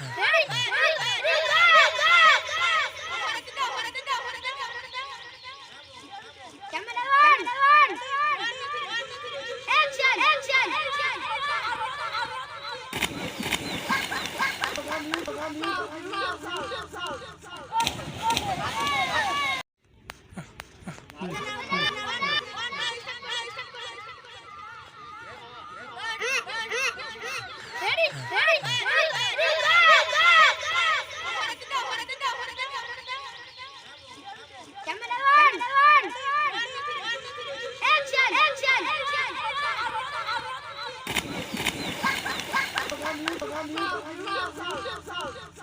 Hey! Sağ ol. Sağ ol. Sağ ol.